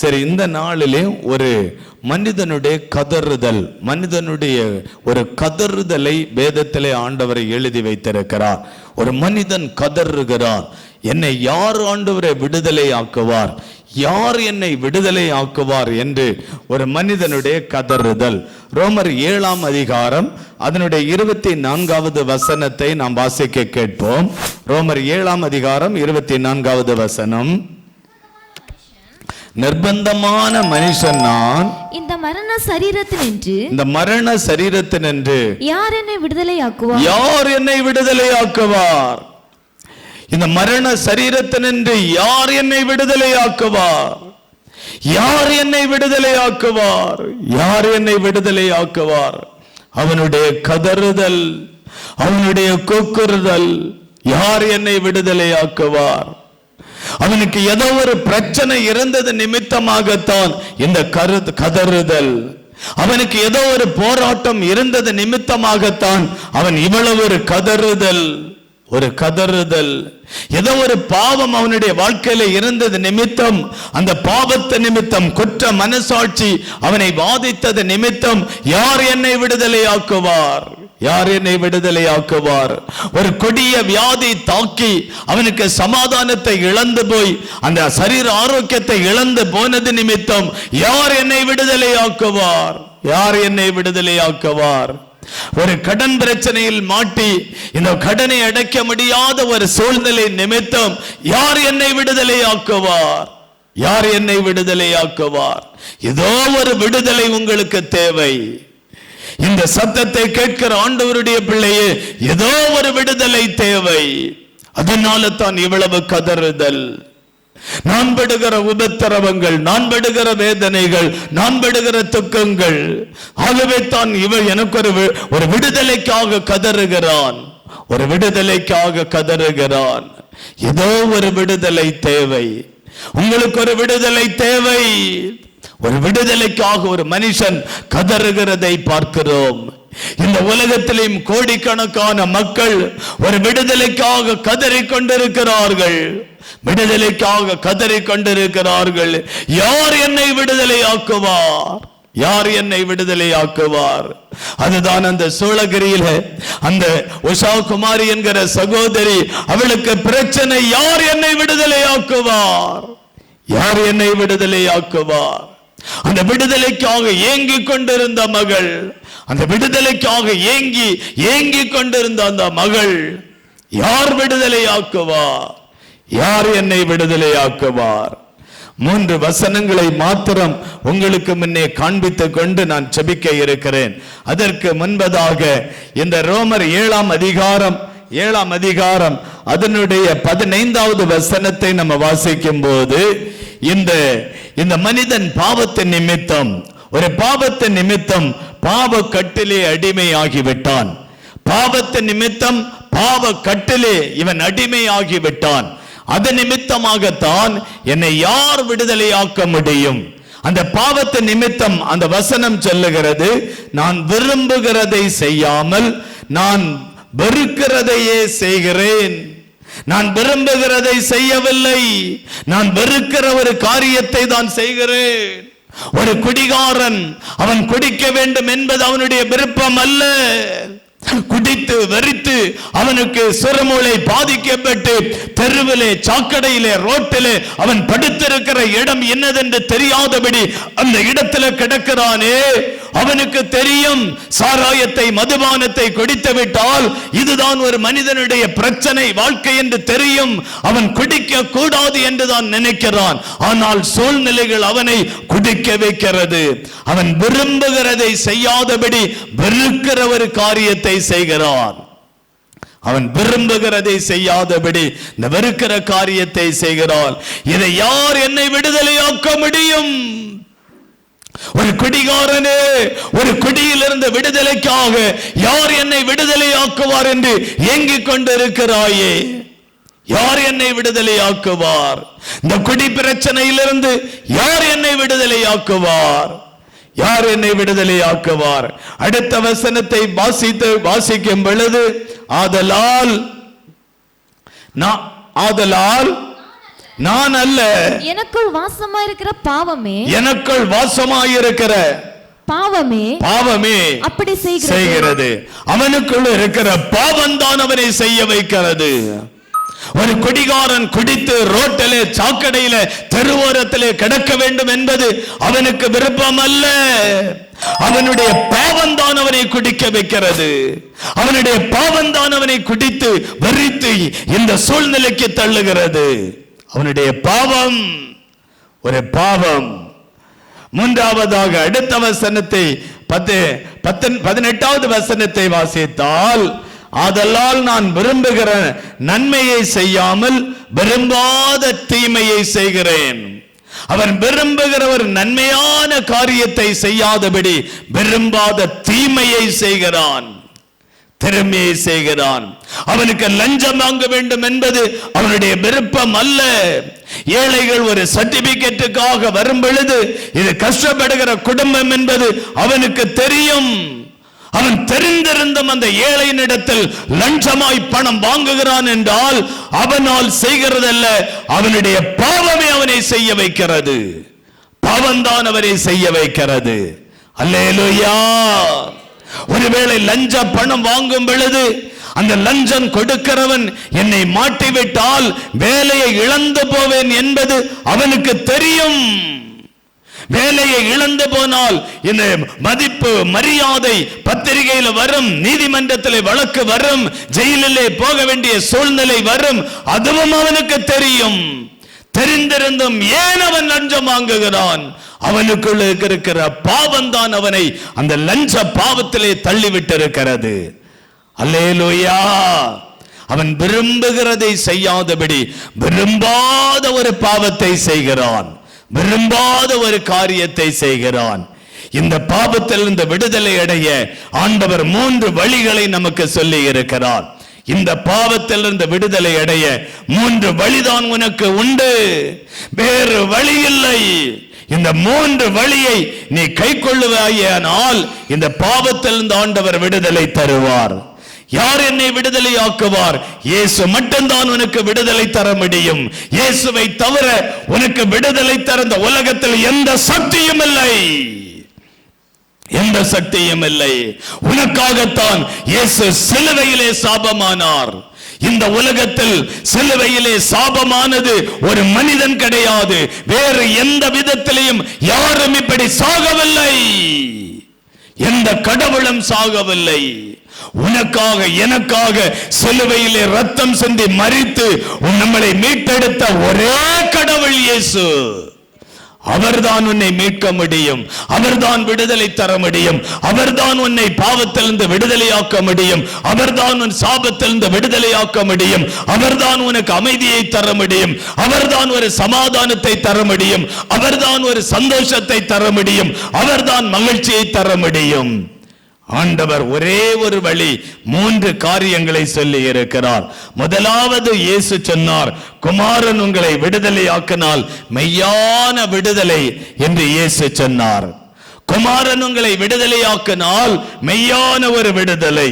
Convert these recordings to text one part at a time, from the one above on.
சரி இந்த நாளிலே ஒரு மனிதனுடைய கதறுதல் மனிதனுடைய ஒரு கதறுதலை வேதத்திலே ஆண்டவரை எழுதி வைத்திருக்கிறார். ஒரு மனிதன் கதறுகிறான் என்னை யார் ஆண்டவரை விடுதலை ஆக்குவார் யார் என்னை விடுதலை ஆக்குவார் என்று ஒரு மனிதனுடைய கதறுதல். ரோமர் ஏழாம் அதிகாரம் அதனுடைய இருபத்தி நான்காவது வசனத்தை நாம் வாசிக்க கேட்போம். ரோமர் ஏழாம் அதிகாரம் இருபத்தி நான்காவது வசனம். நிர்பந்தமான மனுஷன் நான். இந்த மரண சரீரத்தினின்று இந்த மரண சரீரத்தினின்று யார் என்னை விடுதலையாக்குவார்? யார் என்னை விடுதலையாக்குவார்? இந்த மரண சரீரத்தினின்று யார் என்னை விடுதலையாக்குவார்? யார் என்னை விடுதலையாக்குவார்? யார் என்னை விடுதலையாக்குவார்? அவனுடைய கதறுதல் அவனுடைய கொக்குறுதல் யார் என்னை விடுதலையாக்குவார்? அவனுக்கு ஏதோ ஒரு பிரச்சனை இருந்தது நிமித்தமாகத்தான் இந்த கரு கதறுதல். அவனுக்கு ஏதோ ஒரு போராட்டம் இருந்தது நிமித்தமாகத்தான் அவன் இவ்வளவு ஒரு கதறுதல் ஒரு கதறுதல். ஏதோ ஒரு பாவம் அவனுடைய வாழ்க்கையில இருந்தது நிமித்தம். அந்த பாவத்தை நிமித்தம் குற்ற மனசாட்சி அவனை பாதித்தது நிமித்தம். யார் என்னை விடுதலையாக்குவார்? யார் என்னை விடுதலையாக்குவார்? ஒரு கொடிய வியாதி தாக்கி அவனுக்கு சமாதானத்தை இழந்து போய் அந்த சரீர ஆரோக்கியத்தை இழந்து போனது நிமித்தம் யார் என்னை விடுதலையாக்குவார்? யார் என்னை விடுதலையாக்குவார்? ஒரு கடன் பிரச்சனையில் மாட்டி இந்த கடனை அடைக்க முடியாத ஒரு சூழ்நிலை நிமித்தம் யார் என்னை விடுதலையாக்குவார்? யார் என்னை விடுதலையாக்குவார்? ஏதோ ஒரு விடுதலை உங்களுக்கு தேவை. இந்த சத்தத்தை கேட்கிற ஆண்டவருடைய பிள்ளையே ஏதோ ஒரு விடுதலை தேவை. அதனால தான் இவ்வளவு கதறுதல். நான் படுகிற உபத்திரவங்கள் நான் படுகிற வேதனைகள் நான் படுகிற துக்கங்கள் ஆகவே தான் இவன் எனக்கு ஒரு வி- ஒரு விடுதலைக்காக கதறுகிறான். ஒரு விடுதலைக்காக கதறுகிறான். ஏதோ ஒரு விடுதலை தேவை. உங்களுக்கு ஒரு விடுதலை தேவை. ஒரு விடுதலைக்காக ஒரு மனுஷன் கதறுகிறதை பார்க்கிறோம். இந்த உலகத்திலும் கோடிக்கணக்கான மக்கள் ஒரு விடுதலைக்காக கதறி கொண்டிருக்கிறார்கள். விடுதலைக்காக கதறி கொண்டிருக்கிறார்கள். யார் என்னை விடுதலையாக்குவார்? யார் என்னை விடுதலையாக்குவார்? அதுதான் அந்த சூழகிரியில அந்த உஷா குமாரி என்கிற சகோதரி அவளுக்கு பிரச்சனை யார் என்னை விடுதலையாக்குவார்? யார் என்னை விடுதலையாக்குவார்? அந்த விடுதலைக்காக ஏங்கி கொண்டிருந்த மகள் அந்த விடுதலைக்காக ஏங்கி ஏங்கி கொண்டிருந்த அந்த மகள் யார் விடுதலையாக்குவார்? யார் என்னை விடுதலையாக்குவார்? மூன்று வசனங்களை மாத்திரம் உங்களுக்கு முன்னே காண்பித்துக் கொண்டு நான் செபிக்க இருக்கிறேன். அதற்கு முன்பதாக இந்த ரோமர் ஏழாம் அதிகாரம் ஏழாம் அதிகாரம் அதனுடைய பதினைந்தாவது வசனத்தை நம்ம வாசிக்கும் போது இந்த இந்த மனிதன் பாவத்தின் நிமித்தம் ஒரு பாவத்தின் நிமித்தம் பாவ கட்டிலே அடிமை ஆகிவிட்டான் பாவத்தின் நிமித்தம் பாவ கட்டிலே இவன் அடிமை ஆகிவிட்டான் அது நிமித்தமாகத்தான் என்னை யார் விடுதலையாக்க முடியும்? அந்த பாவத்தின் நிமித்தம் அந்த வசனம் சொல்லுகிறது நான் விரும்புகிறதை செய்யாமல் நான் வெறுக்கிறதையே செய்கிறேன். நான் விரும்புகிறதை செய்யவில்லை. நான் வெறுக்கிற ஒரு காரியத்தை தான் செய்கிறேன். ஒரு குடிகாரன் அவன் குடிக்க வேண்டும் என்பது அவனுடைய விருப்பம் அல்ல. குடித்து வெறித்து அவனுக்கு சுரமூளை பாதிக்கப்பட்டு தெருவிலே சாக்கடையிலே ரோட்டிலே அவன் படுத்திருக்கிற இடம் என்னதென்று தெரியாதபடி அந்த இடத்துல கிடக்கிறானே. அவனுக்கு தெரியும் சாராயத்தை மதுபானத்தை குடித்து விட்டால் இதுதான் ஒரு மனிதனுடைய பிரச்சனை வாழ்க்கை என்று தெரியும். அவன் குடிக்க கூடாது என்று தான் நினைக்கிறான். ஆனால் சூழ்நிலைகள் அவனை குடிக்க வைக்கிறது. அவன் விரும்புகிறதை செய்யாதபடி வெறுக்கிற ஒரு காரியத்தை செய்கிறான். அவன் விரும்புகிறதை செய்யாதபடி இந்த வெறுக்கிற காரியத்தை செய்கிறான். இதை யார் என்னை விடுதலையாக்க முடியும்? ஒரு குடிகாரனே ஒரு குடியிலிருந்து விடுதலைக்காக யார் என்னை விடுதலையாக்குவார் என்று ஏங்கிக் கொண்டிருக்கிறாயே? யார் என்னை விடுதலையாக்குவார்? இந்த குடி பிரச்சனையிலிருந்து யார் என்னை விடுதலையாக்குவார்? யார் என்னை விடுதலையாக்குவார்? அடுத்த வசனத்தை வாசித்து வாசிக்கும் பொழுது ஆதலால் நான் ஆதலால் நான் அல்ல. எனக்குள் வாசமா இருக்கிற பாவமே. எனக்குள் வாசமாயிருக்கிற பாவமே. பாவமே அப்படி செய்கிறது. அவனுக்குள்ள இருக்கிற பாவம் தான் அவனை செய்ய வைக்கிறது. ஒரு குடிகாரன் குடித்து ரோட்டிலே சாக்கடையில தெருவோரத்திலே கிடக்க வேண்டும் என்பது அவனுக்கு விருப்பம் அல்ல அவனுடைய பாவம் தான் அவனை குடிக்க வைக்கிறது. அவனுடைய பாவம் தான் அவனை குடித்து வெறித்து இந்த சூழ்நிலைக்கு தள்ளுகிறது. அவனுடைய பாவம் ஒரு பாவம். மூன்றாவதாக அடுத்த வசனத்தை பத்து பத்தன் பதினெட்டாவது வசனத்தை வாசித்தால் ஆதலால் நான் விரும்புகிற நன்மையை செய்யாமல் விரும்பாத தீமையை செய்கிறேன். அவன் விரும்புகிற ஒரு நன்மையான காரியத்தை செய்யாதபடி விரும்பாத தீமையை செய்கிறான். திறமையை செய்கிறான் அவனுக்கு லஞ்சம் வாங்க வேண்டும் என்பது அவனுடைய விருப்பம் அல்ல. ஏழைகள் ஒரு சர்டிபிகேட்டுக்காக வரும் பொழுது இது கஷ்டப்படுகிற குடும்பம் என்பது அவனுக்கு தெரியும். அவன் தெரிந்திருந்தும் அந்த ஏழையினிடத்தில் லஞ்சமாய் பணம் வாங்குகிறான் என்றால் அவனால் செய்கிறதல்ல. அவனுடைய பாவமே அவனை செய்ய வைக்கிறது. பாவம்தான் அவனை செய்ய வைக்கிறது. அல்லேலுயா! ஒருவேளை லஞ்ச பணம் வாங்கும் பொழுது அந்த லஞ்சம் கொடுக்கிறவன் என்னை மாட்டிவிட்டால் வேலையை இழந்து போவேன் என்பது அவனுக்கு தெரியும். வேலையை இழந்து போனால் இந்த மதிப்பு மரியாதை பத்திரிகையில் வரும் நீதிமன்றத்தில் வழக்கு வரும் ஜெயிலிலே போக வேண்டிய சூழ்நிலை வரும் அதுவும் அவனுக்கு தெரியும். தெரிந்திருந்தும் ஏன் அவன் லஞ்சம் வாங்குகிறான்? அவனுக்குள்ள இருக்கிற பாவம் தான் அவனை அந்த லஞ்ச பாவத்திலே தள்ளிவிட்டிருக்கிறது. அல்லேலோயா. அவன் விரும்புகிறதை செய்யாதபடி விரும்பாத ஒரு பாவத்தை செய்கிறான். விரும்பாத ஒரு காரியத்தை செய்கிறான். இந்த பாவத்தில் இந்த விடுதலை அடைய ஆண்டவர் மூன்று வழிகளை நமக்கு சொல்லி இருக்கிறார். இந்த பாவத்தில் இருந்து விடுதலை அடைய மூன்று வழிதான் உனக்கு உண்டு. வேறு வழி இல்லை. இந்த மூன்று வழியை நீ கை கொள்ளுவாயானால் இந்த பாவத்திலிருந்து ஆண்டவர் விடுதலை தருவார். யார் என்னை விடுதலை ஆக்குவார் இயேசு மட்டும்தான் உனக்கு விடுதலை தர முடியும். இயேசுவை தவிர உனக்கு விடுதலை தரந்த உலகத்தில் எந்த சக்தியும் இல்லை. எந்த சக்தியும் இல்லை. உனக்காகத்தான் இயேசு சிலுவையிலே சாபமானார். இந்த உலகத்தில் சிலுவையிலே சாபமானது ஒரு மனிதன் கிடையாது. வேறு எந்த விதத்திலையும் யாரும் இப்படி சாகவில்லை. எந்த கடவுளும் சாகவில்லை. உனக்காக எனக்காக சிலுவையிலே ரத்தம் சிந்தி மறித்து நம்மளை மீட்டெடுத்த ஒரே கடவுள் இயேசு. அவர்தான் உன்னை மீட்க முடியும் அவர்தான் விடுதலை தர முடியும் அவர்தான் உன்னை பாவத்திலிருந்து விடுதலையாக்க முடியும். அவர்தான் உன் சாபத்திலிருந்து விடுதலையாக்க முடியும். அவர்தான் உனக்கு அமைதியை தர முடியும் அவர்தான் ஒரு சமாதானத்தை தர முடியும் அவர்தான் ஒரு சந்தோஷத்தை தர முடியும் அவர்தான் மகிழ்ச்சியை தர முடியும் ஆண்டவர் ஒரே ஒரு வழி மூன்று காரியங்களை சொல்லி இருக்கிறார். முதலாவது இயேசு சொன்னார் குமாரன் உங்களை விடுதலையாக்கினால் மெய்யான விடுதலை என்று இயேசு சொன்னார். குமாரன் உங்களை விடுதலையாக்கினால் மெய்யான ஒரு விடுதலை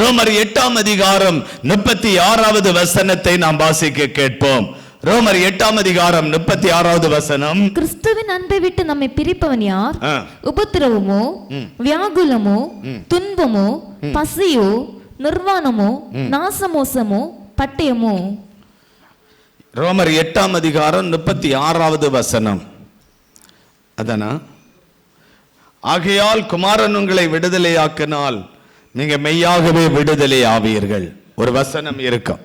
ரோமர் எட்டாம் அதிகாரம் முப்பத்தி ஆறாவது வசனத்தை நாம் வாசிக்க கேட்போம். ரோமர் எட்டாம் அதிகாரம் முப்பத்தி ஆறாவது வசனம். கிறிஸ்துவின் அன்பை விட்டு நம்மை பிரிப்பவன் யார். உபத்திரவமோ வியாகுலமோ துன்பமோ பசியோ நிர்வாணமோ நாசமோசமோ பட்டயமோ? ரோமர் எட்டாம் அதிகாரம் முப்பத்தி ஆறாவது வசனம். அதானா? ஆகையால் குமாரன் உங்களை விடுதலையாக்கினால் நீங்க மெய்யாகவே விடுதலை ஆவீர்கள் ஒரு வசனம் இருக்கும்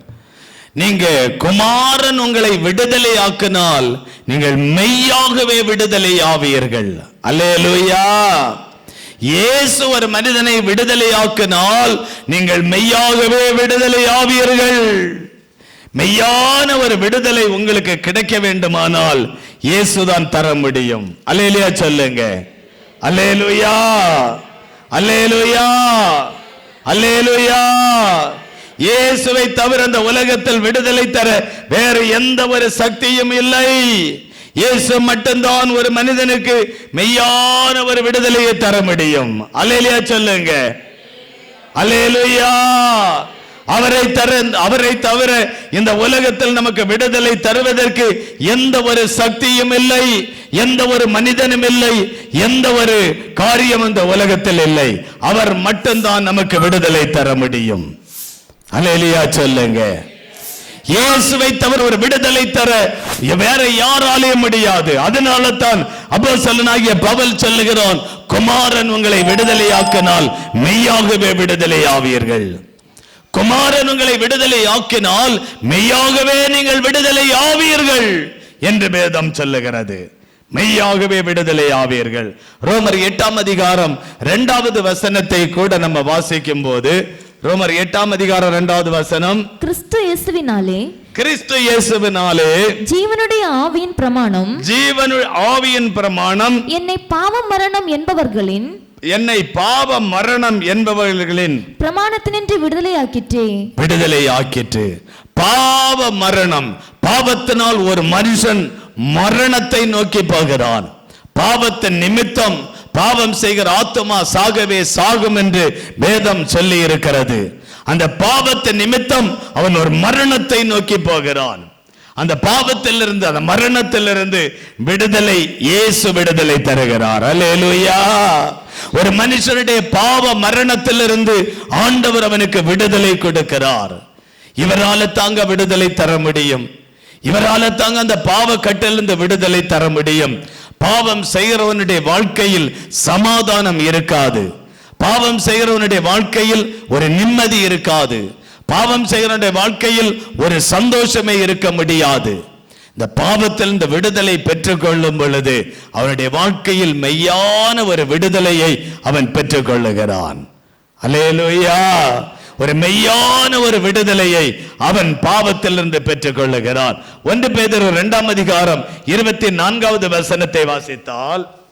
நீங்க குமாரன் உங்களை விடுதலையாக்கினால் நீங்கள் மெய்யாகவே விடுதலை ஆவீர்கள் அல்லேலூயா. இயேசு ஒரு மனிதனை விடுதலையாக்கினால் நீங்கள் மெய்யாகவே விடுதலை ஆவீர்கள் மெய்யான ஒரு விடுதலை உங்களுக்கு கிடைக்க வேண்டுமானால் இயேசுதான் தர முடியும். அல்லேலூயா சொல்லுங்க. அல்லேலூயா. அல்லேலூயா. அல்லேலூயா. இயேசுவை தவிர அந்த உலகத்தில் விடுதலை தர வேறு எந்த ஒரு சக்தியும் இல்லை. இயேசு மட்டும்தான் ஒரு மனிதனுக்கு மெய்யான ஒரு விடுதலையை தர முடியும். அலேலியா சொல்லுங்க. அலேலுயா அவரை தர அவரை தவிர இந்த உலகத்தில் நமக்கு விடுதலை தருவதற்கு எந்த ஒரு சக்தியும் இல்லை. எந்த ஒரு மனிதனும் இல்லை. எந்த ஒரு காரியம் இந்த உலகத்தில் இல்லை. அவர் மட்டும்தான் நமக்கு விடுதலை தர முடியும். அலையிலியா சொல்லுங்க. இயேசுவை தவிர ஒரு விடுதலை தர வேற யாராலையும் முடியாது. அதனால தான் அப்போஸ்தலனாகிய பவல் சொல்லுகிறான் குமாரன் உங்களை விடுதலையாக்கினால் மெய்யாகவே விடுதலை ஆவீர்கள் குமாரன் உங்களை விடுதலை ஆக்கினால் மெய்யாகவே நீங்கள் விடுதலை ஆவீர்கள் என்று வேதம் சொல்லுகிறது. மெய்யாகவே விடுதலை ஆவீர்கள் ரோமர் எட்டாம் அதிகாரம் இரண்டாவது வசனத்தை கூட நம்ம வாசிக்கும் போது ரோமர் எட்டாம் அதிகாரம் இரண்டாவது வசனம். கிறிஸ்து இயேசுவினாலே கிறிஸ்து இயேசுவினாலே ஜீவனுடைய ஆவியின் பிரமாணம் ஜீவனு ஆவியின் பிரமாணம் என்னை பாவம் மரணம் என்பவர்களின் என்னை பாவ மரணம் என்பவர்களின் பிரமாணத்தினின்று விடுதலையாக்கிற்றே விடுதலை ஆக்கிற்று. பாவ மரணம் பாவத்தினால் ஒரு மனுஷன் மரணத்தை நோக்கி போகிறான். பாவத்தின் நிமித்தம் பாவம் செய்கிற ஆத்துமா சாகவே சாகும் என்று வேதம் சொல்லி இருக்கிறது. அந்த பாவத்தின் நிமித்தம் அவன் ஒரு மரணத்தை நோக்கி போகிறான். அந்த பாவத்திலிருந்து அந்த மரணத்திலிருந்து விடுதலை இயேசு விடுதலை தருகிறார். அலேலுயா ஒரு மனுஷனுடைய பாவ மரணத்திலிருந்து ஆண்டவர் அவனுக்கு விடுதலை கொடுக்கிறார். இவரால தாங்க விடுதலை தர முடியும். இவரால தாங்க அந்த பாவ கட்டிலிருந்து விடுதலை தர முடியும். பாவம் செய்கிறவனுடைய வாழ்க்கையில் சமாதானம் இருக்காது. பாவம் செய்கிறவனுடைய வாழ்க்கையில் ஒரு நிம்மதி இருக்காது. பாவம் செய்கிறவனுடைய வாழ்க்கையில் ஒரு சந்தோஷமே இருக்க முடியாது. இந்த பாவத்தில் இந்த விடுதலை பெற்றுக்கொள்ளும் பொழுது அவனுடைய வாழ்க்கையில் மெய்யான ஒரு விடுதலையை அவன் பெற்றுக்கொள்ளுகிறான். அல்லேலூயா! ஒரு மெய்யான ஒரு விடுதலையை அவன் பாவத்திலிருந்து பெற்றுக்கொள்ளுகிறான். ஒன்று பேதர் இரண்டாம் அதிகாரம் இருபத்தி நான்காவது வசனத்தை வாசித்தால்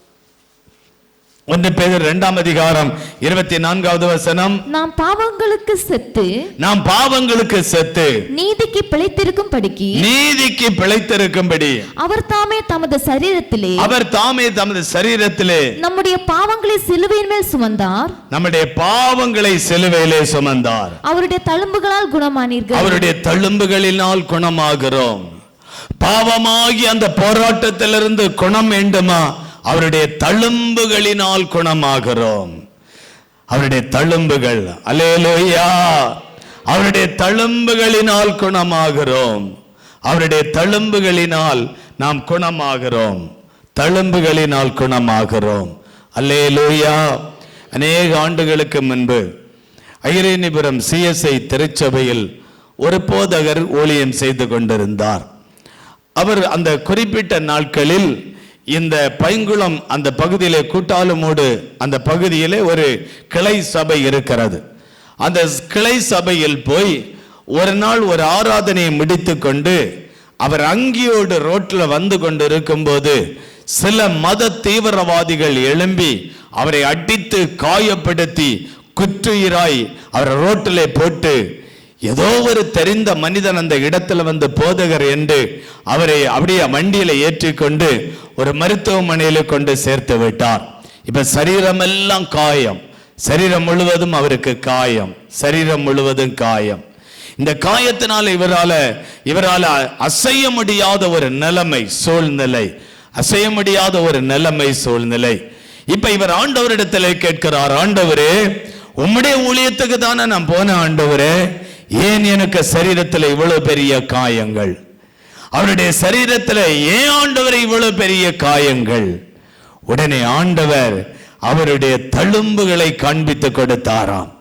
ஒன்று பேதர் இரண்டாம் அதிகாரம் இருபத்தி நான்காவது வசனம். நாம் பாவங்களுக்கு செத்து நாம் பாவங்களுக்கு செத்து. நீதிக்கு பிழைத்திருக்கும் படிக்கு நீதிக்கு பிழைத்திருக்கும்படி. அவர் தாமே தமது சரீரத்திலே அவர் தாமே தமது சரீரத்திலே. நம்முடைய பாவங்களை சிலுவையின் மேல் சுமந்தார். நம்முடைய பாவங்களை சிலுவையிலே சுமந்தார். அவருடைய தழும்புகளால் குணமானீர்கள். அவருடைய தழும்புகளினால் குணமாகிறோம். பாவமாகி அந்த போராட்டத்திலிருந்து குணம் வேண்டுமா? அவருடைய தழும்புகளினால் குணமாகிறோம். அவருடைய தழும்புகள் அலேலோயா அவருடைய தழும்புகளினால் குணமாகிறோம். அவருடைய தழும்புகளினால் நாம் குணமாகிறோம். தழும்புகளினால் குணமாகிறோம். அல்லேலூயா. அநேக ஆண்டுகளுக்கு முன்பு ஐரேனிபுரம் சிஎஸ்ஐ திருச்சபையில் ஒரு போதகர் ஊழியம் செய்து கொண்டிருந்தார். அவர் அந்த குறிப்பிட்ட நாட்களில் இந்த பைங்குளம் அந்த பகுதியிலே கூட்டாலுமோடு அந்த பகுதியிலே ஒரு கிளை சபை இருக்கிறது. அந்த கிளை சபையில் போய் ஒரு நாள் ஒரு ஆராதனையை முடித்து கொண்டு அவர் அங்கியோடு ரோட்டில் வந்து கொண்டு இருக்கும்போது சில மத தீவிரவாதிகள் எழும்பி அவரை அடித்து காயப்படுத்தி குற்றுயிராய் அவரை ரோட்டிலே போட்டு ஏதோ ஒரு தெரிந்த மனிதன் அந்த இடத்துல வந்து போதகர் என்று அவரை அப்படியே வண்டியில ஏற்றிக்கொண்டு ஒரு மருத்துவமனையில கொண்டு சேர்த்து விட்டார். இப்ப சரீரம் எல்லாம் காயம். சரீரம் முழுவதும் அவருக்கு காயம். சரீரம் முழுவதும் காயம். இந்த காயத்தினால இவரால இவரால அசைய முடியாத ஒரு நிலைமை சூழ்நிலை. அசைய முடியாத ஒரு நிலைமை சூழ்நிலை. இப்ப இவர் ஆண்டவரிடத்திலே கேட்கிறார் ஆண்டவரே உம்முடைய ஊழியத்துக்கு தானே நான் போன ஆண்டவரே? ஏன் எனக்கு சரீரத்தில் இவ்வளவு பெரிய காயங்கள்? அவருடைய சரீரத்தில் ஏன் ஆண்டவர் இவ்வளவு பெரிய காயங்கள்? உடனே ஆண்டவர் அவருடைய தழும்புகளை காண்பித்து கொடுத்தாராம்.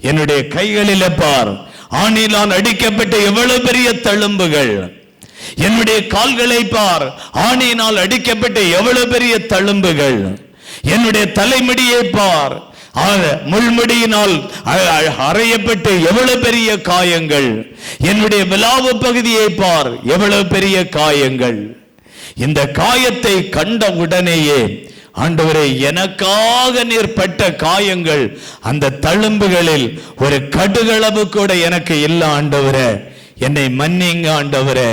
என்னுடைய கைகளில் பார் ஆணிலான் அடிக்கப்பட்ட எவ்வளவு பெரிய தழும்புகள்? என்னுடைய கால்களை பார் ஆணியினால் அடிக்கப்பட்ட எவ்வளவு பெரிய தழும்புகள்? என்னுடைய தலைமுடியை பார் முள்முடியினால் அறையப்பட்டு எவ்வளவு பெரிய காயங்கள்? என்னுடைய விலாவு பகுதியை பார் எவ்வளவு பெரிய காயங்கள்? இந்த காயத்தை கண்ட உடனேயே ஆண்டவரே எனக்காக நீர் பட்ட காயங்கள் அந்த தழும்புகளில் ஒரு கடுகளவு கூட எனக்கு இல்லை ஆண்டவரே. என்னை மன்னிங்க ஆண்டவரே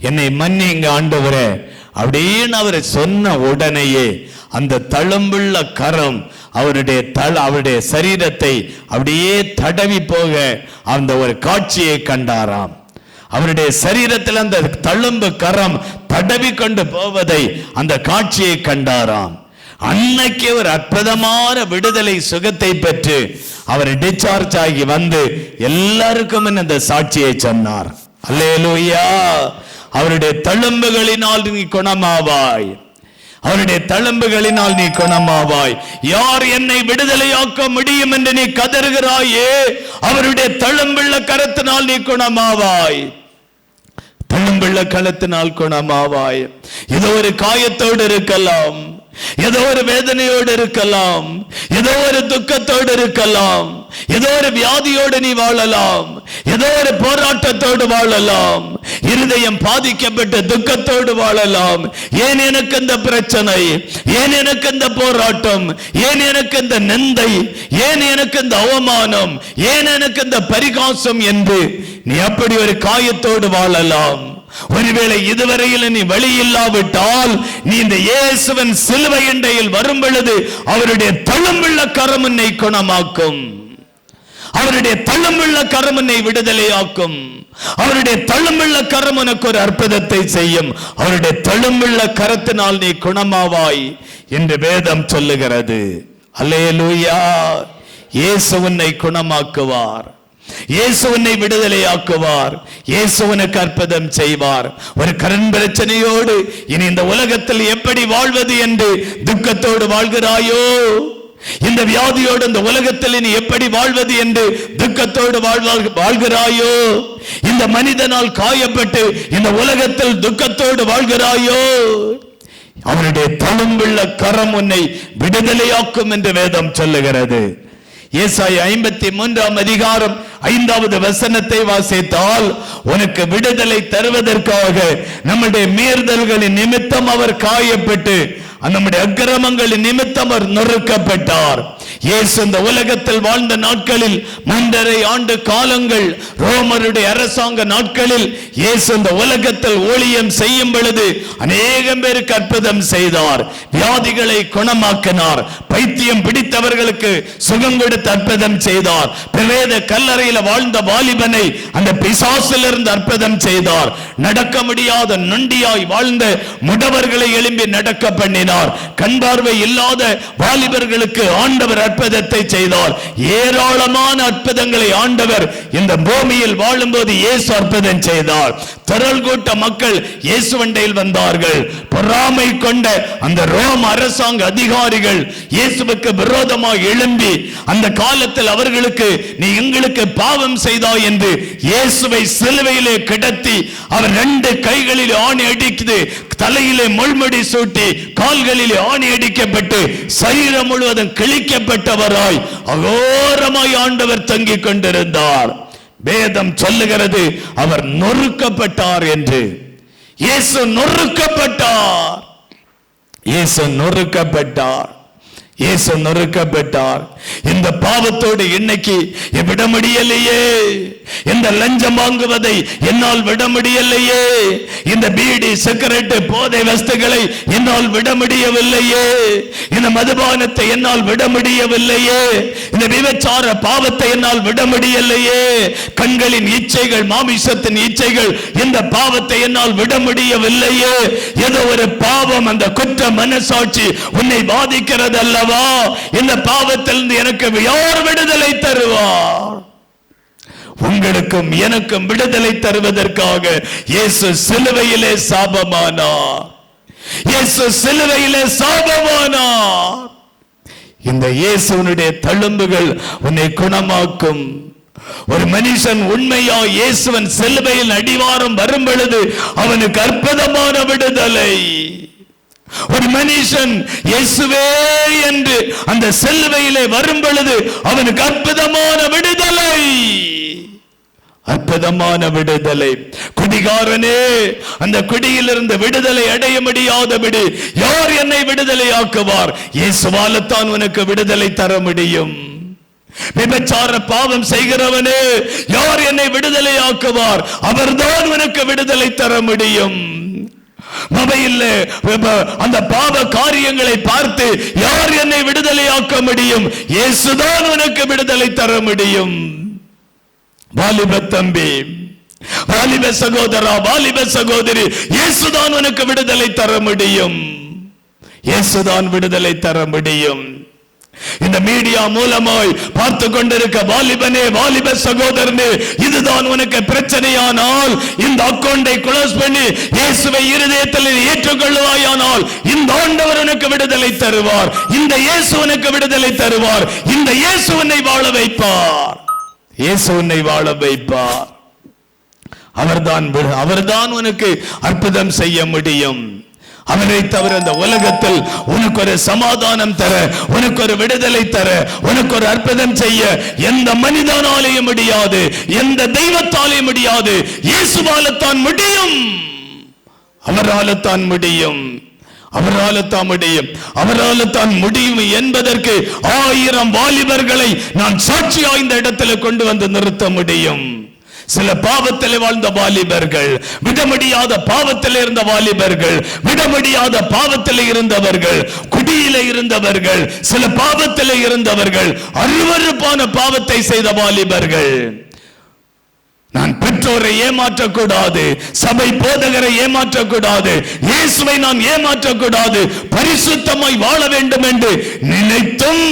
என்னை மன்னிங்க ஆண்டவரே. அப்படின்னு அவர் சொன்ன உடனேயே அந்த தழும்புள்ள கரம் அவருடைய தள அவருடைய சரீரத்தை அப்படியே தடவி போக அந்த ஒரு காட்சியை கண்டாராம். அவருடைய சரீரத்தில் அந்த தழும்பு கரம் தடவி கொண்டு போவதை அந்த காட்சியை கண்டாராம். அன்னைக்கு ஒரு அற்புதமான விடுதலை சுகத்தை பெற்று அவர் டிஸ்சார்ஜ் ஆகி வந்து எல்லாருக்கும் அந்த சாட்சியை சொன்னார். அல்லேலூயா அவருடைய தழும்புகளினால் நீ குணமாவாய். அவருடைய தழும்புகளினால் நீ குணமாவாய். யார் என்னை விடுதலையாக்க முடியும் என்று நீ கதறுகிறாயே அவருடைய தழும்புள்ள கரத்தினால் நீ குணமாவாய். தழும்புள்ள களத்தினால் குணமாவாய். ஏதோ ஒரு காயத்தோடு இருக்கலாம். ஏதோ ஒரு வேதனையோடு இருக்கலாம் ஏதோ ஒரு துக்கத்தோடு இருக்கலாம் ஏதோ ஒரு வியாதியோடு நீ வாழலாம் ஏதோ ஒரு போராட்டத்தோடு வாழலாம் இருதயம் பாதிக்கப்பட்ட துக்கத்தோடு வாழலாம். ஏன் எனக்கு இந்த பிரச்சனை? ஏன் எனக்கு இந்த போராட்டம்? ஏன் எனக்கு இந்த நிந்தை? ஏன் எனக்கு இந்த அவமானம்? ஏன் எனக்கு இந்த பரிகாசம் என்று நீ அப்படி ஒரு காயத்தோடு வாழலாம். ஒருவேளை இதுவரையில் நீ வழி இல்லாவிட்டால் நீ இந்த இயேசுவன் சிலுவை இண்டையில் வரும் பொழுது அவருடைய தழும்புள்ள கரம் உன்னை குணமாக்கும். அவருடைய தழும்புள்ள கரம் உன்னை விடுதலையாக்கும். அவருடைய தழும்புள்ள கரம் உனக்கு ஒரு அற்புதத்தை செய்யும். அவருடைய தழும்புள்ள கரத்தினால் நீ குணமாவாய் என்று வேதம் சொல்லுகிறது. அல்லேலூயா. இயேசு உன்னை குணமாக்குவார். இயேசு உன்னை விடுதலையாக்குவார். இயேசு உனக்கு அற்புதம் செய்வார். ஒரு கரண் பிரச்சனையோடு இனி இந்த உலகத்தில் எப்படி வாழ்வது என்று துக்கத்தோடு வாழ்கிறாயோ? இந்த வியாதியோடு இந்த உலகத்தில் நீ எப்படி வாழ்வது என்று துக்கத்தோடு வாழ்கிறாயோ? இந்த மனிதனால் காயப்பட்டு இந்த உலகத்தில் துக்கத்தோடு வாழ்கிறாயோ? அவருடைய தழும்புள்ள கரம் உன்னை விடுதலையாக்கும் என்று வேதம் சொல்லுகிறது. ஏசாய் ஐம்பத்தி மூன்றாம் அதிகாரம் ஐந்தாவது வசனத்தை வாசித்தால் உனக்கு விடுதலை தருவதற்காக நம்முடைய மீறுதல்களின் நிமித்தம் அவர் காயப்பட்டு நம்முடைய அக்கிரமங்களின் நிமித்தம் அவர் நொறுக்கப்பட்டார். இயேசு இந்த உலகத்தில் வாழ்ந்த நாட்களில் மூன்றரை ஆண்டு காலங்கள் ரோமருடைய அரசாங்க நாட்களில் இயேசு இந்த உலகத்தில் ஊழியம் செய்யும் பொழுது அநேகம் பேருக்கு அற்புதம் செய்தார். வியாதிகளை குணமாக்கினார். பைத்தியம் பிடித்தவர்களுக்கு சுகம் கொடுத்து அற்புதம் செய்தார். பிரவேத கல்லறையில வாழ்ந்த வாலிபனை அந்த பிசாசிலிருந்து அற்புதம் செய்தார். நடக்க முடியாத நொண்டியாய் வாழ்ந்த முடவர்களை எழும்பி நடக்க பண்ணினார். கண் பார்வை இல்லாத வாலிபர்களுக்கு ஆண்டவர் அற்புதத்தை செய்தார். ஏராளமான அற்புதங்களை ஆண்டவர் இந்த பூமியில் வாழும்போது இயேசு அற்புதம் செய்தார். திரள் கூட்ட மக்கள் இயேசு வண்டையில் வந்தார்கள். பொறாமை கொண்ட அந்த ரோம் அரசாங்க அதிகாரிகள் இயேசுவுக்கு விரோதமாக எழும்பி அந்த காலத்தில் அவர்களுக்கு நீ எங்களுக்கு பாவம் செய்தாய் என்று இயேசுவை சிலுவையிலே கிடத்தி அவர் ரெண்டு கைகளில் ஆணி அடிக்குது தலையிலே முள்முடி சூட்டி கால்களிலே ஆணி அடிக்கப்பட்டு சரீரம் முழுவதும் கிழிக்கப்பட்டவராய் அகோரமாய் ஆண்டவர் தங்கிக் கொண்டிருந்தார். வேதம் சொல்லுகிறது அவர் நொறுக்கப்பட்டார் என்று. இயேசு நொறுக்கப்பட்டார். இயேசு நொறுக்கப்பட்டார். இயேசு நொறுக்கப்பட்டார். இந்த பாவத்தோடு இன்னைக்கு விட முடியலையே இந்த லஞ்சம் வாங்குவதை என்னால் விட முடியலையே இந்த பீடி சிகரெட் போதை வஸ்துகளை என்னால் விட முடியவில்லையே இந்த மதுபானத்தை என்னால் விட முடியவில்லையே இந்த விபச்சார பாவத்தை என்னால் விட முடியலையே கண்களின் இச்சைகள் மாமிசத்தின் இச்சைகள் இந்த பாவத்தை என்னால் விட முடியவில்லையே ஏதோ ஒரு பாவம் அந்த குற்ற மனசாட்சி உன்னை பாதிக்கிறது அல்லவா இந்த பாவத்தில் இருந்து எனக்கு யார் விடுதலை தருவார்? உங்களுக்கும் எனக்கும் விடுதலை தருவதற்காக இயேசு சிலுவையிலே சாபமானார். இயேசு சிலுவையிலே சாபமானார். இந்த இயேசுவனுடைய தழும்புகள் உன்னை குணமாக்கும். ஒரு மனுஷன் உண்மையா இயேசுவன் சிலுவையில் அடிவாரம் வரும் பொழுது அவனுக்கு அற்புதமான விடுதலை. ஒரு மனுஷன் இயேசுவே என்று அந்த செல்வையிலே வரும் பொழுது அவனுக்கு அற்புதமான விடுதலை. அற்புதமான விடுதலை. குடிகாரனே அந்த குடியிலிருந்து விடுதலை அடைய முடியாதபடி யார் என்னை விடுதலையாக்குவார்? இயேசுவாலத்தான் உனக்கு விடுதலை தர முடியும். விபச்சார பாவம் செய்கிறவனே யார் என்னை விடுதலையாக்குவார்? அவர்தான் உனக்கு விடுதலை தர முடியும். மொபைல்ல அந்த பாவ காரியங்களை பார்த்து யார் என்னை விடுதலையாக்க முடியும்? இயேசுதான் உனக்கு விடுதலை தர முடியும். வாலிப தம்பி வாலிப சகோதரா வாலிப சகோதரி இயேசுதான் உனக்கு விடுதலை தர முடியும். இயேசுதான் விடுதலை தர முடியும். இந்த மீடியா மூலமாய் பார்த்து கொண்டிருக்க வாலிபனே வாலிப சகோதரனே இதுதான் உனக்கு பிரச்சனையானால் இந்த அக்கௌண்டை க்ளோஸ் பண்ணி இயேசுவை இருதயத்தில் ஏற்றுக்கொள்வாயானால் இந்த ஆண்டவர் உனக்கு விடுதலை தருவார் இந்த இயேசு உனக்கு விடுதலை தருவார் இந்த இயேசு உன்னை வாழ வைப்பார். இயேசு உன்னை வாழ வைப்பார். அவர்தான் அவர்தான் உனக்கு அற்புதம் செய்ய முடியும். அவரை தவிர இந்த உலகத்தில் உனக்கு ஒரு சமாதானம் தர உனக்கு ஒரு விடுதலை தர உனக்கு ஒரு அற்புதம் செய்ய எந்த மனிதனாலேயும் முடியாது எந்த தெய்வத்தாலேயும் முடியாது. இயேசுவாலத்தான் முடியும். அவரால தான் முடியும். அவரால தான் முடியும். அவரால தான் முடியும் என்பதற்கு ஆயிரம் வாலிபர்களை நான் சாட்சியா இந்த இடத்துல கொண்டு வந்து நிறுத்த முடியும். சில பாவத்தில் வாழ்ந்த வாலிபர்கள் விடமடியாத பாவத்தில் இருந்த வாலிபர்கள் விடமடியாத பாவத்தில் இருந்தவர்கள் குடியில இருந்தவர்கள் சில பாவத்தில் இருந்தவர்கள் அருவறுப்பான பாவத்தை செய்த வாலிபர்கள். நான் பெற்றோரை ஏமாற்றக்கூடாது சபை போதகரை ஏமாற்றக்கூடாது இயேசுவை நான் ஏமாற்றக்கூடாது பரிசுத்தமாய் வாழ வேண்டும் என்று நினைத்தும்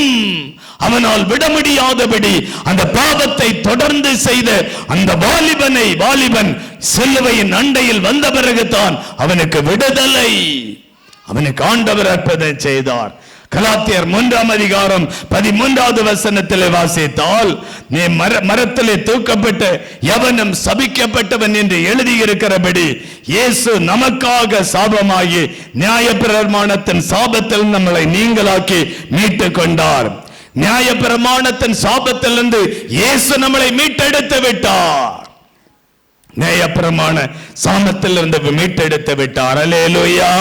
அவனால் விட முடியாதபடி அந்த பாவத்தை தொடர்ந்து செய்த அந்த வாலிபனை வாலிபன் சிலுவையின் அண்டையில் வந்த பிறகுதான் அவனுக்கு விடுதலை. அவனுக்கு ஆண்டவர் அற்புதம் செய்தார். கலாத்தியர் மூன்றாம் அதிகாரம் பதிமூன்றாவது வசனத்திலே வாசித்தால் நீ மர மரத்திலே தூக்கப்பட்ட எவனும் சபிக்கப்பட்டவன் என்று எழுதியிருக்கிறபடி இயேசு நமக்காக சாபமாகி நியாயப்பிரமாணத்தின் சாபத்தில் நம்மளை நீங்களாக்கி மீட்டு கொண்டார் நியாய பிரமாணத்தின் சாபத்திலிருந்து இயேசு நம்மளை மீட்டெடுத்து விட்டார். நேயப்பிரமாண சாமத்திலிருந்து மீட்டெடுத்து விட்டார். அலேலுயா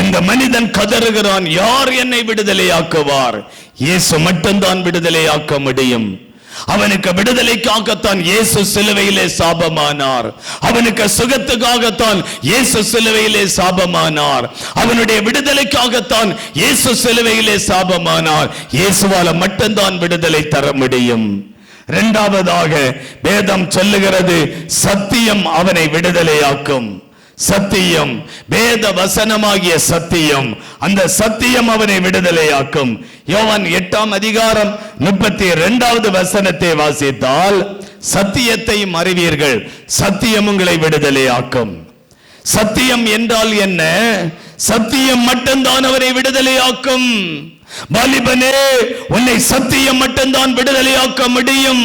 இந்த மனிதன் கதறுகிறான். யார் என்னை விடுதலையாக்குவார்? இயேசு மட்டும்தான் விடுதலையாக்க முடியும். அவனுக்கு விடுதலைக்காகத்தான் இயேசு சிலுவையிலே சாபமானார். அவனுக்கு சுகத்துக்காகத்தான் இயேசு சிலுவையிலே சாபமானார். அவனுடைய விடுதலைக்காகத்தான் இயேசு சிலுவையிலே சாபமானார். இயேசுவால மட்டும்தான் விடுதலை தர முடியும். இரண்டாவதாக வேதம் சொல்லுகிறது சத்தியம் அவனை விடுதலையாக்கும். சத்தியம் வேத வசனமாகிய சத்தியம். அந்த சத்தியம் அவனை விடுதலையாக்கும். யோவான் எட்டாம் அதிகாரம் முப்பத்தி இரண்டாவது வசனத்தை வாசித்தால் சத்தியத்தையும் அறிவீர்கள் சத்தியம் உங்களை விடுதலையாக்கும். சத்தியம் என்றால் என்ன? சத்தியம் மட்டும்தான் அவரை விடுதலையாக்கும். வாலிபனே உன்னை சத்தியம் மட்டும்தான் விடுதலையாக்க முடியும்.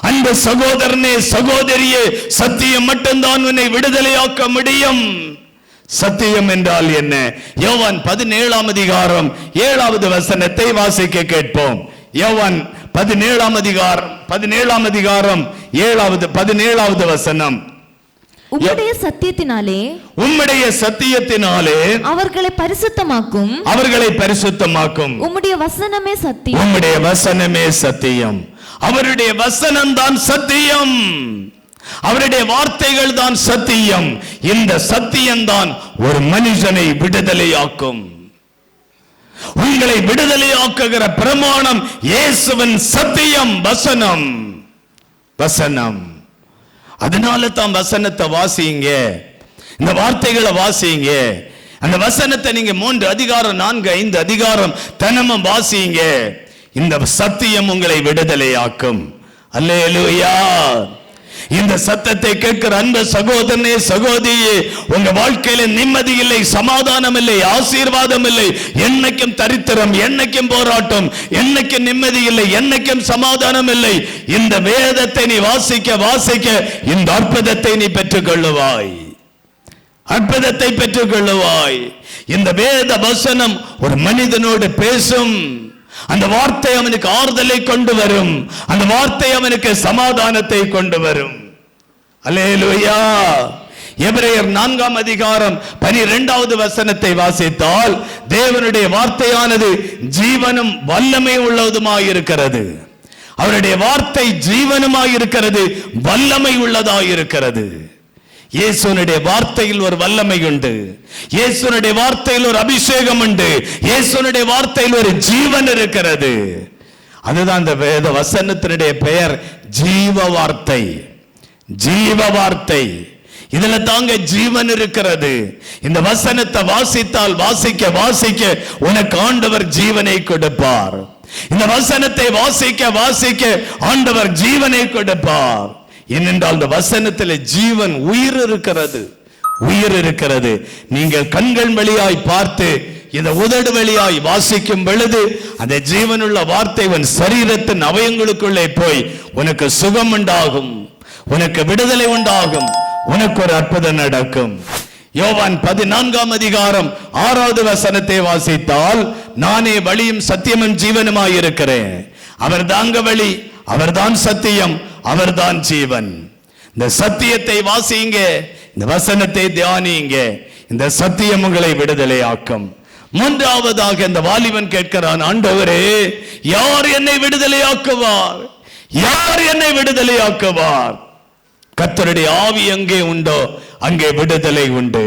அன்பு சகோதரனே சகோதரியே சத்தியம் மட்டும்தான் உன்னை விடுதலையாக்க முடியும். சத்தியம் என்றால் என்ன? யோவான் பதினேழாம் அதிகாரம் ஏழாவது வசனத்தை வாசிக்க கேட்போம். யோவான் பதினேழாம் அதிகாரம் பதினேழாம் அதிகாரம் ஏழாவது பதினேழாவது வசனம். உம்முடைய சத்தியத்தினாலே உம்முடைய சத்தியத்தினாலே அவர்களை பரிசுத்தமாக்கும். அவர்களை பரிசுத்தமாக்கும். உம்முடைய வசனமே சத்தியம். உம்முடைய வசனமே சத்தியம். அவருடைய வசனம் தான் சத்தியம். அவருடைய வார்த்தைகள் தான் சத்தியம். இந்த சத்தியம் தான் ஒரு மனுஷனை விடுதலையாக்கும். உங்களை விடுதலையாக்குகிற பிரமாணம் இயேசுவின் சத்தியம் வசனம். வசனம். அதனால தான் வசனத்தை வாசிங்க. இந்த வார்த்தைகளை வாசிங்க. அந்த வசனத்தை நீங்க மூன்று அதிகாரம் நான்கு ஐந்து அதிகாரம் தினமும் வாசிங்க. இந்த சத்தியம் உங்களை விடுதலையாக்கும். அல்லேலூயா. இந்த சத்தத்தை கேட்கிற அன்பு சகோதரனே சகோதரியே உங்க வாழ்க்கையில நிம்மதி இல்லை சமாதானம் இல்லை ஆசீர்வாதம் இல்லை. என்னைக்கும் தரித்திரம் என்னைக்கும் போராட்டம் என்னைக்கும் நிம்மதி இல்லை என்னைக்கும் சமாதானம் இல்லை. இந்த வேதத்தை நீ வாசிக்க வாசிக்க இந்த அற்புதத்தை நீ பெற்றுக்கொள்ளுவாய். அற்புதத்தை பெற்றுக் கொள்ளுவாய் இந்த வேத வசனம் ஒரு மனிதனோடு பேசும். அந்த வார்த்தை அவனுக்கு ஆறுதலை கொண்டு வரும். அந்த வார்த்தை அவனுக்கு சமாதானத்தை கொண்டு வரும். அலேலுயா எபிரேயர் நான்காம் அதிகாரம் பனிரெண்டாவது வசனத்தை வாசித்தால் தேவனுடைய வார்த்தையானது ஜீவனும் வல்லமை உள்ளதுமாய் இருக்கிறது அவருடைய வார்த்தை ஜீவனுமாய் இருக்கிறது வல்லமை உள்ளதாய் இருக்கிறது இயேசுனுடைய வார்த்தையில் ஒரு வல்லமை உண்டு. இயேசுனுடைய வார்த்தையில் ஒரு அபிஷேகம் உண்டு. இயேசுனுடைய வார்த்தையில் ஒரு ஜீவன் இருக்கிறது. அதுதான் அந்த வேத வசனத்தினுடைய பெயர் ஜீவ வார்த்தை. ஜீவ வார்த்தை. இதுல தாங்க ஜீவன் இருக்கிறது. இந்த வசனத்தை வாசித்தால் வாசிக்க வாசிக்க உனக்கு ஆண்டவர் ஜீவனை கொடுப்பார். இந்த வசனத்தை வாசிக்க வாசிக்க ஆண்டவர் ஜீவனை கொடுப்பார். ஏனென்றால் இந்த வசனத்தில் ஜீவன் உயிர் இருக்கிறது. உயிர் இருக்கிறது. நீங்கள் கண்கள் வழியாய் பார்த்து இந்த உதடு வழியாய் வாசிக்கும் பொழுது அந்த ஜீவனுள்ள வார்த்தை உன் சரீரத்தின் அவயங்களுக்குள்ளே போய் உனக்கு சுகம் உண்டாகும். உனக்கு விடுதலை உண்டாகும். உனக்கு ஒரு அற்புதம் நடக்கும். யோவான் பதினான்காம் அதிகாரம் ஆறாவது வசனத்தை வாசித்தால் நானே வழியும் சத்தியமும் ஜீவனுமாய் இருக்கிறேன். அவர் தாங்க வழி. அவர்தான் சத்தியம் அவர்தான் ஜீவன். இந்த சத்தியத்தை வாசியுங்க இந்த வசனத்தை தியானியுங்க. இந்த சத்தியம் உங்களை விடுதலையாக்கும். மூன்றாவதாக இந்த வாலிபன் கேட்கிறான் ஆண்டவரே யார் என்னை விடுதலையாக்குவார்? யார் என்னை விடுதலையாக்குவார்? கத்தருடைய ஆவி எங்கே உண்டோ அங்கே விடுதலை உண்டு.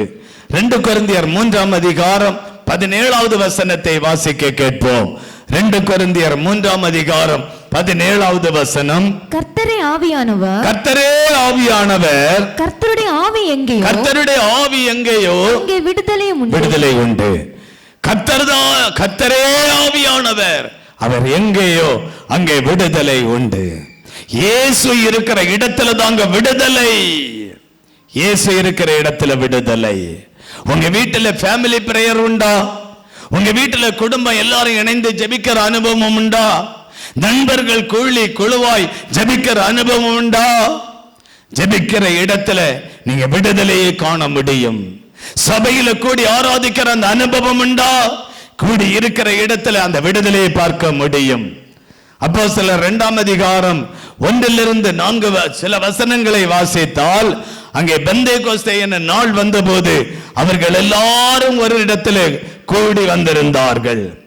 ரெண்டு குருந்தியர் மூன்றாம் அதிகாரம் பதினேழாவது வசனத்தை வாசிக்க கேட்போம். ரெண்டு குருந்தியர் மூன்றாம் அதிகாரம் பதினேழாவது வசனம். கர்த்தரே ஆவியானவர். கர்த்தரே ஆவியானவர். கர்த்தருடைய ஆவி எங்கேயோ கர்த்தருடைய ஆவி எங்கேயோ அங்கே விடுதலையும் உண்டு. விடுதலை உண்டு. கர்த்தர்தான் கர்த்தரே ஆவியானவர். அவர் எங்கேயோ அங்கே விடுதலை உண்டு. இயேசு இருக்கிற இடத்துல தாங்க விடுதலை. இயேசு இருக்கிற இடத்துல விடுதலை. உங்க வீட்டுல ஃபேமிலி பிரேயர் உண்டா? உங்க வீட்டுல குடும்பம் எல்லாரும் இணைந்து ஜெபிக்கிற அனுபவம் உண்டா? நண்பர்கள் கூலி குழுவாய் ஜெபிக்கிற அனுபவம் உண்டா? ஜபிக்கிற இடத்துல நீங்க விடுதலையை காண முடியும். சபையில கூடி ஆராதிக்கிற அந்த அனுபவம் உண்டா? கூடி இருக்கிற இடத்துல அந்த விடுதலையை பார்க்க முடியும். அப்போ சில இரண்டாம் அதிகாரம் ஒன்றிலிருந்து நான்கு வ- சில வசனங்களை வாசித்தால் அங்கே பெந்தே கோஸ்தே என நாள் வந்தபோது அவர்கள் எல்லாரும் ஒரு இடத்துல கூடி வந்திருந்தார்கள்.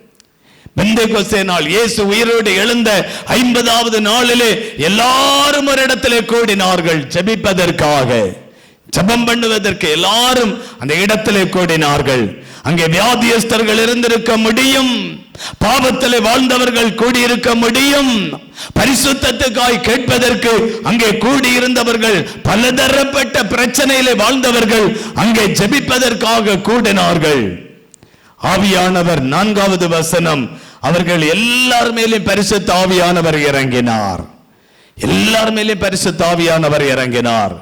பெந்தேகோஸ்தே நாள் இயேசு உயிரோடு எழுந்த ஐம்பதாவது நாளிலே எல்லாரும் ஒரு இடத்திலே கூடினார்கள் ஜெபிப்பதற்காக. ஜெபம் பண்ணுவதற்கு எல்லாரும் அந்த இடத்திலே கூடினார்கள். அங்கே வியாதியஸ்தர்கள் இருந்திருக்க முடியும். பாவத்தில் வாழ்ந்தவர்கள் கூடியிருக்க முடியும். பரிசுத்தத்துக்காய் கேட்பதற்கு அங்கே கூடியிருந்தவர்கள் பலதரப்பட்ட பிரச்சனையிலே வாழ்ந்தவர்கள் அங்கே ஜெபிப்பதற்காக கூடினார்கள். ஆவியானவர் நான்காவது வசனம் அவர்கள் எல்லார் மேலும் பரிசு தாவியானவர் இறங்கினார். எல்லார் மேலும் பரிசு தாவியானவர் இறங்கினார்.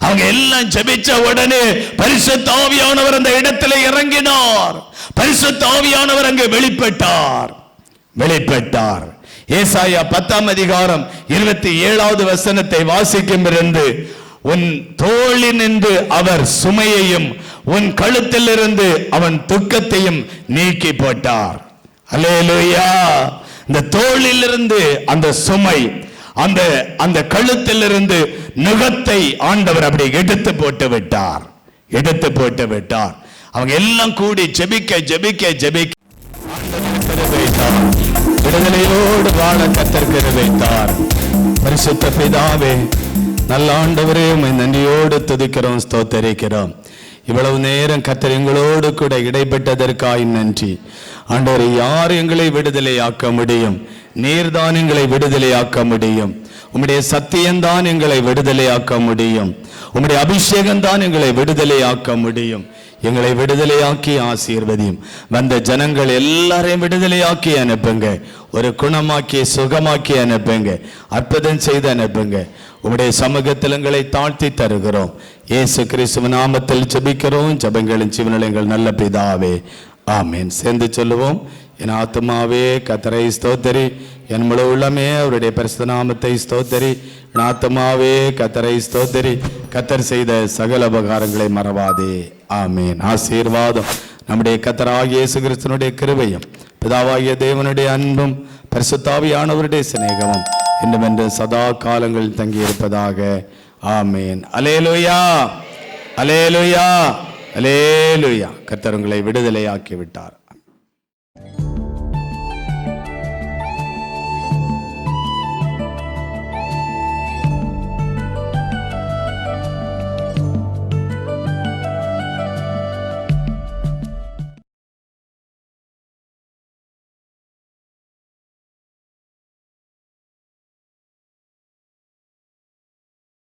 அவங்க எல்லாம் ஜெபிச்ச உடனே பரிசு தாவியானவர் அந்த இடத்துல இறங்கினார். பரிசு தாவியானவர் அங்கே வெளிப்பட்டார். வெளிப்பட்டார். ஏசாயா பத்தாம் அதிகாரம் இருபத்தி ஏழாவது வசனத்தை வாசிக்கும் இருந்து உன் தோளின் என்று அவர் சுமையையும் உன் கழுத்திலிருந்து அவன் துக்கத்தையும் நீக்கி போட்டார். இந்த தோளிலிருந்து அந்த சுமை அந்த அந்த கழுத்திலிருந்து நுகத்தை ஆண்டவர் அப்படி எடுத்து போட்டு விட்டார். எடுத்து போட்டு விட்டார். அவங்க எல்லாம் கூடி ஜெபிக்க ஜெபிக்க ஜெபிக்க. விடுதலையோடு வாழ கத்தர் வைத்தார் பரிசுத்த பிதாவே நல்ல ஆண்டவரே உண்மை நன்றியோடு துதிக்கிறோம் ஸ்தோத்தரிக்கிறோம். இவ்வளவு நேரம் கத்தர் எங்களோடு கூட இடைப்பட்டதற்காய் நன்றி. ஆண்டவரை யார் எங்களை விடுதலையாக்க முடியும்? நீர்தான் எங்களை விடுதலையாக்க முடியும். உம்முடைய சத்தியம்தான் எங்களை விடுதலையாக்க முடியும். உம்முடைய அபிஷேகம் தான் எங்களை விடுதலையாக்க முடியும். எங்களை விடுதலையாக்கி ஆசீர்வதியும். வந்த ஜனங்கள் எல்லாரையும் விடுதலையாக்கி அனுப்புங்க. ஒரு குணமாக்கி சுகமாக்கி அனுப்புங்க. அற்புதம் செய்து அனுப்புங்க. உங்களுடைய சமூகத்தில் எங்களை தாழ்த்தி தருகிறோம். ஏசு கிறிஸ்துவ நாமத்தில் ஜபிக்கிறோம். ஜெபங்களின் சிவநிலைகள் நல்ல பிதாவே. ஆமேன். சேர்ந்து சொல்லுவோம். என் ஆத்மாவே கத்தரை ஸ்தோத்தரி. என் முழு உள்ளமே அவருடைய பரிசுத்த நாமத்தை ஸ்தோத்தரி. என் ஆத்மாவே கத்தரை ஸ்தோத்தரி. கத்தர் செய்த சகல உபகாரங்களை மறவாதே. ஆமேன். ஆசீர்வாதம். நம்முடைய கத்தராகிய இயேசு கிறிஸ்தனுடைய கிருபையும் பிதாவாகிய தேவனுடைய அன்பும் பரிசுத்தாவியானவருடைய சிநேகமும் இன்னும் என்று சதா காலங்களில் தங்கியிருப்பதாக. ஆமேன். அலேலுயா அலேலுயா அலேலுயா கர்த்தர் உங்களை விடுதலையாக்கி விட்டார்